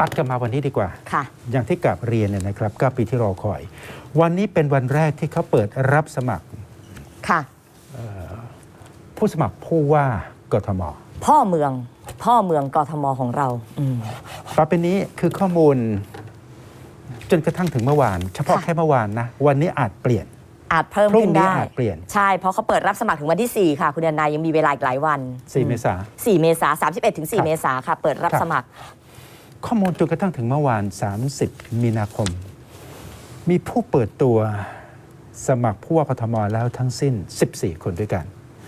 ตัดกันมาวันนี้ดีกว่า ค่ะ อย่างที่กลับเรียนเนี่ยนะครับก็ปีที่รอคอย วันนี้เป็นวันแรกที่เขาเปิดรับสมัครค่ะ ผู้สมัครผู้ว่ากทมพ่อเมือง พ่อเมืองกทมของเรา อืม ต่อไปนี้คือข้อมูล จนกระทั่งถึงเมื่อวาน เฉพาะค่ะ แค่เมื่อวานนะ วันนี้อาจเปลี่ยน อาจเพิ่มพรุ่ขึ้งนนี้ได้ อาจเปลี่ยน ใช่ เพราะเขาเปิดรับสมัครถึงวันที่ 4 ค่ะ คุณเดนนายยังมีเวลาอีกหลายวัน4เมษา 4เมษา31ถึงครับ4เมษาค่ะ เปิดรับครับ สมัคร ข้อมูลจนกระทั่งถึงเมื่อวาน 30 มีนาคม มีผู้เปิดตัวสมัครผู้ว่ากทมแล้วทั้งสิ้น 14 คนด้วยกัน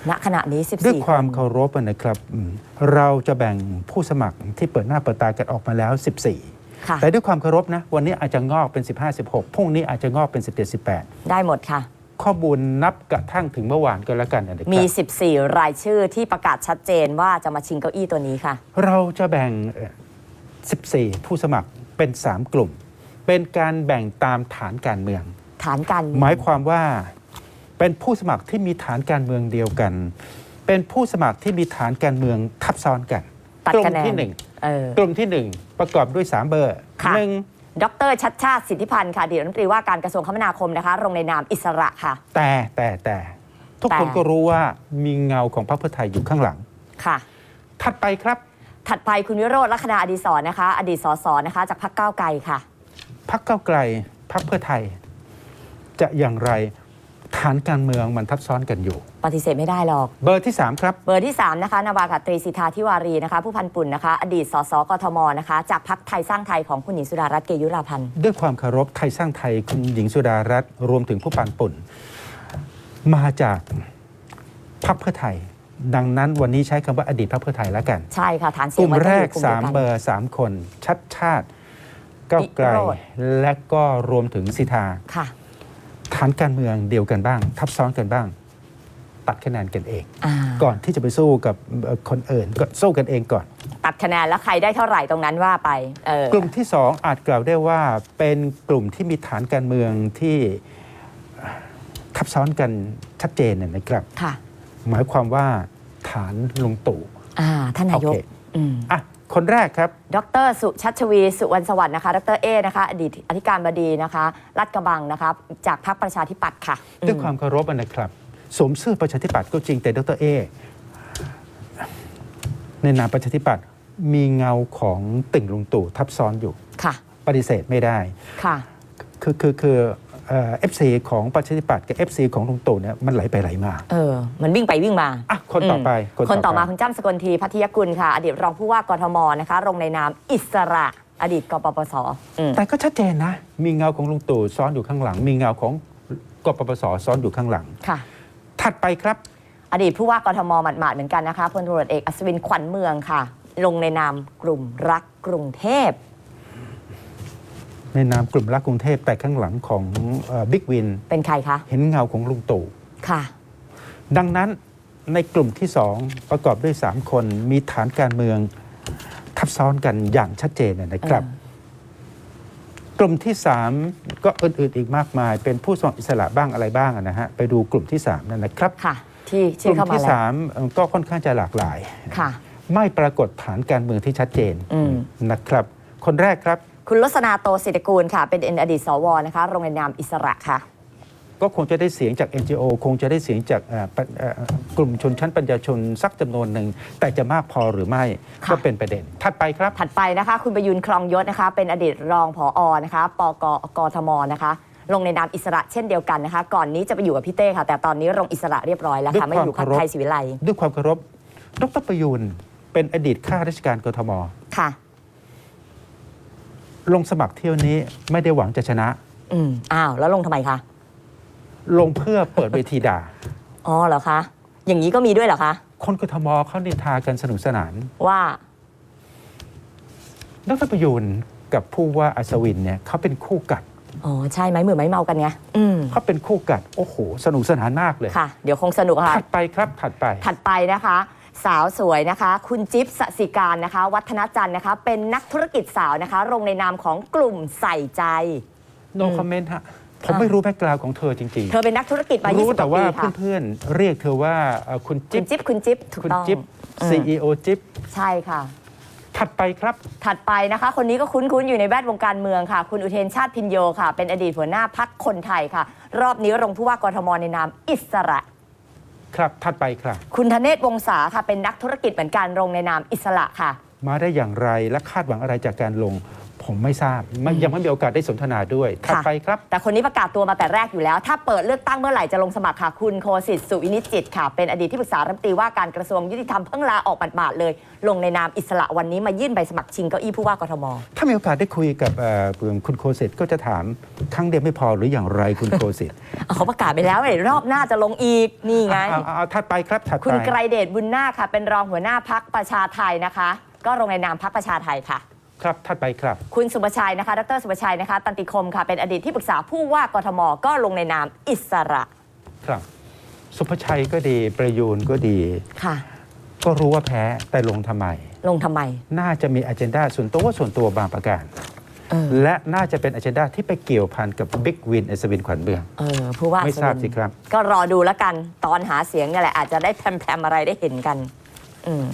ณขณะนี้ 14 ด้วยความนเคารพนะครับอืมเราจะแบ่งผู้สมัครที่เปิดหน้าเปิดตากันออกมาแล้ว 14ค่ะแต่ด้วยความเคารพนะ วันนี้อาจจะงอกเป็น 15 16พรุ่งนี้อาจจะงอกเป็น 17ได้หมดค่ะ18ข้อมูลนับกระทั่งถึงเมื่อวานก็แล้วกันนะครับมี 14 รายชื่อที่ประกาศชัดเจนว่าจะมาชิงเก้าอี้ตัวนี้ค่ะ เราจะแบ่งเอ่อ 14 ผู้สมัครเป็น 3 กลุ่ม เป็นการแบ่งตามฐานการเมือง ฐานการหมายความว่าเป็นผู้สมัครที่มีฐานการเมืองเดียวกัน เป็นผู้สมัครที่มีฐานการเมืองทับซ้อนกันตัดกลุ่มคะแนนที่หนึ่งเออกลุ่มที่หนึ่งประกอบด้วย 3 เบอร์ค่ะ หนึ่งดรชัดชาติสิทธิพันธ์ค่ะอดีตรัฐมนตรีว่าการกระทรวงคมนาคมนะคะลงในนามอิสระค่ะ แต่แต่แต่ทุกคนแต่ ก็รู้ว่ามีเงาของพรรคเพื่อไทยอยู่ข้างหลัง ค่ะ ถัดไปครับ ถัดไปคุณวิโรจน์ลักษณะอดีศรนะคะ อดีตสสนะคะ จากพรรคก้าวไกลค่ะพรรคก้าวไกลพรรคเพื่อไทย จะอย่างไรฐานการเมืองมันทับซ้อนกันอยู่ ปฏิเสธไม่ได้หรอก เบอร์ที่ 3 ครับ เบอร์ที่ 3 นะคะนาวากาตรีสิทธาธิวารีนะคะ ผู้พันปุ่นนะคะ อดีตสสกทมนะคะ จากพรรคไทยสร้างไทยของคุณหญิงสุดารัตน์เกยุราพันธ์ด้วยความเคารพไทยสร้างไทยคุณหญิงสุดารัตน์รวมถึงผู้ปานปุ่น มาจากพรรคเพื่อไทย ดังนั้นวันนี้ใช้คำว่าอดีตพรรคเพื่อไทยแล้วกัน ใช่ค่ะฐานเสีกยงลุ่มมันแรต้องกอยู่กลุ่มเดียว3กันเบอร์ 3 คน ชัดชาติก้าวไกลวิโรจน์และก็รวมถึงสิทธาค่ะ ฐานการเมืองเดียวกันบ้าง ทับซ้อนกันบ้าง ตัดคะแนนกันเอง อ่า ก่อนที่จะไปสู้กับเอ่อคนอื่นก็สู้กันเองก่อน ตัดคะแนนแล้วใครได้เท่าไหร่ตรงนั้นว่าไป เออกลุ่มที่ 2 อาจกล่าวได้ว่าเป็นกลุ่มที่มีฐานการเมืองที่ทับซ้อนกันชัดเจนเนยนะครับ ค่ะ หมายความว่าฐานลุงตู่อ่าท่านนายกโอเคอืมอะคนแรกครับ ดรสุชัชวี สุวรรณสวัสดิ์นะคะ ดรเอนะคะ อดีตอธิการบดีนะคะ รัฐกระบังนะคะจากพรรคประชาธิปัตย์ค่ะ ด้วยความเคารพนะครับสวมเสื้อประชาธิปัตย์ก็จริงแต่ดรเอในนามประชาธิปัตย์มีเงาของติ่งลุงตู่ทับซ้อนอยู่ค่ะ ปฏิเสธไม่ได้ค่ะคือคือคือ เอฟซีของประชาธิปัตย์กับเอฟซีของลุงตู่เนี่ยมันไหลไปไหลมา เออ มันวิ่งไปวิ่งมา อะ คนต่อไปมคนต่อมาคุณจ้ำสกลทีพัทยกุลค่ะ อดีตรองผู้ว่ากทมนะคะลงในนามอิสระ อดีตกปปสอืมแต่ก็ชัดเจนนะ มีเงาของลุงตู่ซ้อนอยู่ข้างหลัง มีเงาของกปปสซ้อนอยู่ข้างหลัง ค่ะ ถัดไปครับ อดีตผู้ว่ากทมหมาดๆเหมือนกันนะคะพลตำรวจเอกอัศวินขวัญเมืองค่ะ ลงในนามกลุ่มรักกรุงเทพ ในนามกลุ่มรักกรุงเทพแต่ข้างหลังของบิ๊กวินเป็นใครคะ เห็นเงาของลุงตู่ค่ะ ดังนั้นในกลุ่มที่สองประกอบด้วย 3 คนมีฐานการเมืองทับซ้อนกันอย่างชัดเจนนะครับเออกลุ่มที่ 3 ก็อื่นๆอีกมากมาย เป็นผู้สมัครอิสระบ้างอะไรบ้างนะฮะไปดูกลุ่มที่3นั่นนะครับค่ะที่กชื่อลุ่มเข้ามาที่แล้ว3เอ่อก็ค่อนข้างจะหลากหลายค่ะ ไม่ปรากฏฐานการเมืองที่ชัดเจนอืมนะครับ คนแรกครับ คุณลสนาโตสิทธิกูลค่ะ เป็นอดีตสวนะคะลงในนามอิสระค่ะ ก็คงจะได้เสียงจาก NGO คงจะได้เสียงจากเอ่อปะเอ่อกลุ่มชนชั้นปัญญาชนสักจำนวนหนึ่ง แต่จะมากพอหรือไม่ค่ะก็เป็นประเด็น ถัดไปครับ ถัดไปนะคะ คุณประยุนคลองยศนะคะ เป็นอดีตรองผอนะคะปกกทมนะคะลงในนามอิสระเช่นเดียวกันนะคะ ก่อนนี้จะไปอยู่กับพี่เต้ค่ะ แต่ตอนนี้ลงอิสระเรียบร้อยแล้วด้วยค่ะไม่อยู่ควาพัมกเคารพไทยศิวิไลด้วยความเคารพดรประยูนเป็นอดีตข้าราชการกทมค่ะ ลงสมัครเที่ยวนี้ไม่ได้หวังจะชนะ อืมอ้าวแล้วลงทำไมคะ ลงเพื่อเปิดเวทีด่า อ๋อเหรอคะ อย่างนี้ก็มีด้วยเหรอคะ คนกทมเขานินทากันสนุกสนานว่า ดรประยูนกับผู้ว่าอัศวินเนี่ยเขาเป็นคู่กัดอ๋อ ใช่ไหมมือไม้เมากันไงอืมเขาเป็นคู่กัด โอ้โห สนุกสนานมากเลยค่ะ เดี๋ยวคงสนุกค่ะ ถัดไปครับถัดไป ถัดไปนะคะ สาวสวยนะคะ คุณจิ๊บสสิการนะคะ วัฒนจันทร์นะคะ เป็นนักธุรกิจสาวนะคะลงในนามของกลุ่มใส่ใจ no comment ฮะ ผมไม่รู้แบ็กกราวของเธอจริง เธอเป็นนักธุรกิจมาๆรู้20กแต่ว่าว่าปีค่ะเพื่อนๆ เรียกเธอว่าเอ่อคุณคุจิ๊ณบจิ๊บคุณจิ๊บถูกคุณต้องจิ๊บ อืม CEO จิ๊บ ใช่ค่ะ ถัดไปครับ ถัดไปนะคะ คนนี้ก็คุ้นๆ อยู่ในแวดวงการเมืองค่ะ คุณอุเทนชาติพินโยค่ะ เป็นอดีตหัวหน้าพักคนไทยค่ะ รอบนี้ลงผู้ว่ากทมในนามอิสระ ครับถัดไปครับ คุณธเนศวงศาค่ะเป็นนักธุรกิจเหมือนกันลงในนามอิสระค่ะ มาได้อย่างไรและคาดหวังอะไรจากการลง ผมไม่ทราบไม่ยังไม่มีโอกาสได้สนทนาด้วยถัดค่ะไปครับ แต่คนนี้ประกาศตัวมาแต่แรกอยู่แล้ว ถ้าเปิดเลือกตั้งเมื่อไหร่จะลงสมัครค่ะคุณโคสิทธิ์สุวินิจจิตค่ะ เป็นอดีตที่ปรึกษารัฐมนตรีว่าการกระทรวงยุติธรรมเพิ่งลาออกหมาดๆเลย ลงในนามอิสระวันนี้มายื่นใบสมัครชิงเก้าอี้ผู้ว่ากทม ถ้ามีโอกาสได้คุยกับเอ่อคุณโคเซตก็จะถามครั้งเดียวไม่พอหรืออย่างไรคุณโคเซตเอาเขาประกาศไปแล้วเดี๋ยวรอบหน้าจะลงอีกนี่ไงเอาเอาเอาถัดไปครับถัดคุณไปไกรเดชบุญนาคค่ะ เป็นรองหัวหน้าพักประชาไทยนะคะ ก็ลงในนามพักประชาไทยค่ะ ครับถัดไปครับ คุณสุประชัยนะคะ ดรสุประชัยนะคะ ตันติคมค่ะ เป็นอดีตที่ปรึกษาผู้ว่ากทม ก็ลงในนามอิสระ ครับ สุภชัยก็ดี ประยูนก็ดี ค่ะ ก็รู้ว่าแพ้แต่ลงทำไม ลงทำไม น่าจะมีอ g e n d a ส่วนตัวส่วนตัวบางประการ เออ และน่าจะเป็นอ g e n d a ที่ไปเกี่ยวพันกับบิ๊กวินอัศวินขวัญเมือง เออผู้ว่าไม่ทราบสุสิครับ ก็รอดูแล้วกัน ตอนหาเสียงเนี่ยแหละ อาจจะได้แพรมๆอะไรได้เห็นกัน อืม